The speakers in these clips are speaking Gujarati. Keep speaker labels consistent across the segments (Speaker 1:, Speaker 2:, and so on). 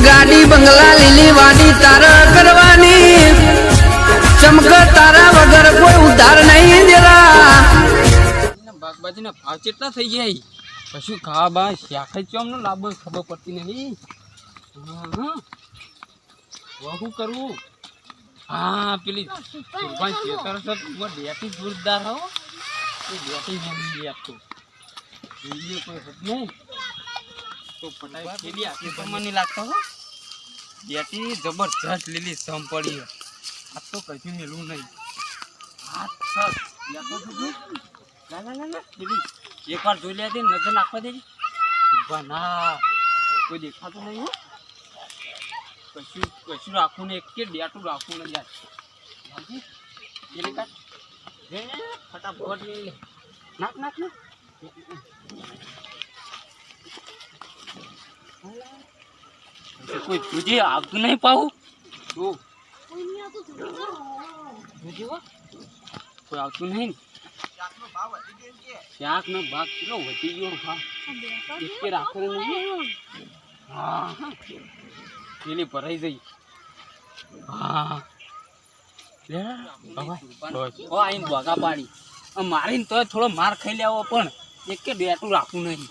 Speaker 1: ગાડી બંગલા લીલી વાડી તાર કરવાની. ચમક તારા વગર કોઈ ઉધાર નહીં દેરા
Speaker 2: શાકભાજીના ભાવ કેટલા થઈ ગયા પછી ખાવા બા શાખે ચોમ નો લાભ ખબર પડતી નહીં શું કરવું હા પેલી છે ડેટી જોરદાર હો. એ ડેટી આપતો કોઈ હદ નહીં. તો પટાઈ ખેલી આખી તો મને લાગતો હો? ડેટી જબરજસ્ત લીલી સમ પડી. આ તો કશું મેલું નહીં. આ સર ના ના ના ના. પેલી એકવાર જોઈ લે દે નજર નાખવા દેજે. ઊભા ના. કોઈ દેખાતું નહીં હો. કશું કશું રાખવું ને એક કે ડેટું રાખવું ને યાર. કાઢ. ફટાફટ. નાખ નાખ નાખ. કોઈ તુજે આવતું નહીં પાવું તું કોઈ આવતું નહીં શાક નો ભાગ કેટલો વધી ગયો ભાવ? એક રાખો નહીં હા હા. પેલી ભરાઈ જઈ. હા. લે, હવે, બસ. ઓ આઈને ભોગા પાડી. મારીને તો થોડો માર ખાઈ લેવો પણ એક કે બેટું રાખવું નહીં.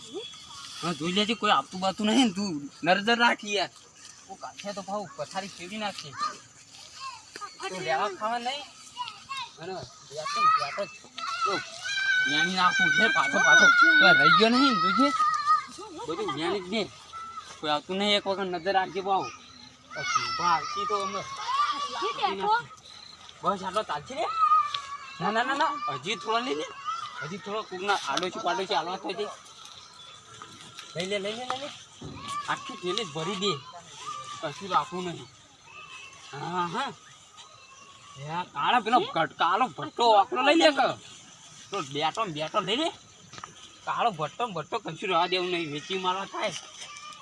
Speaker 2: હા જોઈ લેજે કોઈ આપતું બાતું નહીં ને તું. નજર રાખી યાર. કાઠે તો ભાવ પથારી કેવી નાખશે તો લેવા ખાવા નહીં? અને બેટો બેટો જ્ઞાની નાખું છે પાછો પાછો. તો રહી ગયો નહીં જોજે. બધું જ્ઞાની જ નહીં કોઈ આવતું નહીં એક વખત નજર રાખજે ભાવ પછી આવતી તો અમે. બસ આટલો ચાલશે રે ના ના ના ના. હજી થોડો લઈ લે હજી થોડો કૂકના આડો છે પાડો છે હાલવા થઈ લઈ લે લઈ લે લઈ લે. આખી થેલી જ ભરી દે. કશું રાખવું નહીં. હા હા. કાળા પેલો કાળો ભટ્ટો આકડો લઈ લે કે તો બેટો બેટો લઈ લે. કાળો ભટ્ટો ભટ્ટો કશું રહેવા દેવું નહીં. વેચી મારવા થાય.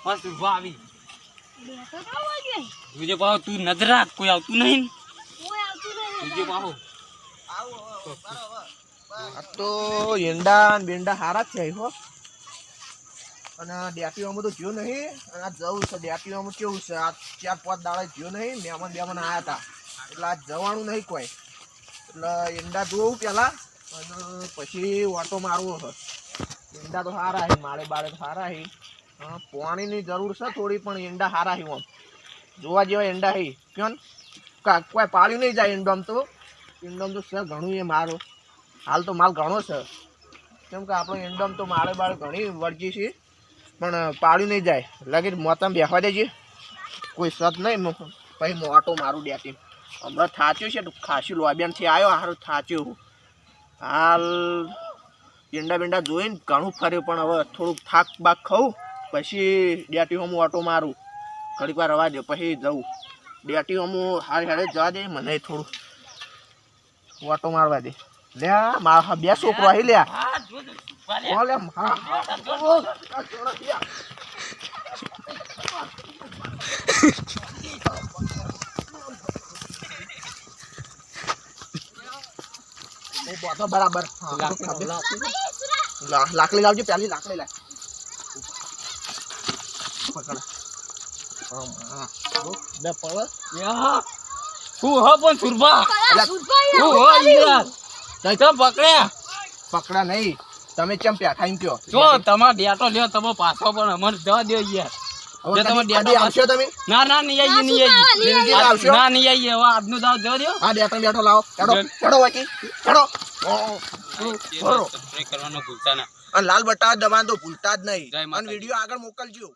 Speaker 2: બસ ઊભા આવી. તુજે પાહો તું નજર રાખ. કોઈ આવતું નહીં તુજે
Speaker 3: આ તો ઈંડા ને બેંડા હારા જ છે હો. અને ડેટીઓમાં તો જ્યો નહીં. અને આ જવું છે ડેટીઓમાં કેવું છે? આ ચાર પાંચ દાડા જ્યો નહીં, મહેમાન બેમાન આવ્યા હતા. એટલે આ જવાનું નહીં કોઈ. એટલે ઈંડા જોવું પહેલાં, અને પછી ઓટો મારવો છે. ઈંડા તો સારા છે, માળે બાળે તો સારા છે. પાણીની જરૂર છે થોડી, પણ ઈંડા સારા છે આમ જોવા જેવા ઈંડા છે. કેમ? કોઈ પાડ્યું નહીં જાય ઈંડોમ તો. ઈંડોમ તો છે ઘણું એ મારું. હાલ તો માલ ઘણો છે. કેમ કે આપણો ઈંડોમ તો માળે બાળે ઘણી વળગી છે. પણ પાડ્યું નહીં જાય. લાગે મોતમ બેસવા દેજે. કોઈ સત નહીં. પછી મોટો મારું ડેટી હમણાં થાચ્યું છે ખાસી લોબિયાનથી આવ્યો, હારું થાચ્યું હાલ ઈંડા બિંડા જોઈને ઘણું ફર્યું, પણ હવે થોડુંક થાક બાક ખાઉં, પછી ડેટી હું ઓટો મારું. ઘડીક વાર રવા દે, પછી જવું ડેટી હું હારે હારે જવા દે, મને થોડું ઓટો મારવા દે. લે મારા બે છોકરો આવી લે. હા ઓ બોતો બરાબર.
Speaker 2: લાકડી
Speaker 3: લાવજો. પેલી લાકડી લાવ પકડ. આમ, હા.
Speaker 2: પણ સુરભા? હું હો તઈ તો પકડ્યા
Speaker 3: પકડા નહીં. તમે ચમ એમ કયો
Speaker 2: જો તમાર ડેટો લ્યો તમે પાછો પણ અમર જવા દો યાર.
Speaker 3: હવે
Speaker 2: તમે
Speaker 3: કદી- આવશો તમે?
Speaker 2: ના ના નહીં આવીએ નહીં આવીએ.
Speaker 3: જલ્દી
Speaker 2: આજ-
Speaker 3: આવશો?
Speaker 2: ના નહીં આવીએ. હવે આજનું દાવ જવા દો
Speaker 3: હા બેઠો બેઠો લાવો. ચડો ચડો વાકી ચડો. ઓ, ઓ, ચડો.
Speaker 2: સબસ્ક્રાઇબ કરવાનું ભૂલતા ના
Speaker 3: લાલ બટા દબાણ તો ભૂલતા જ નહીં. અને વીડિયો આગળ મોકલજો.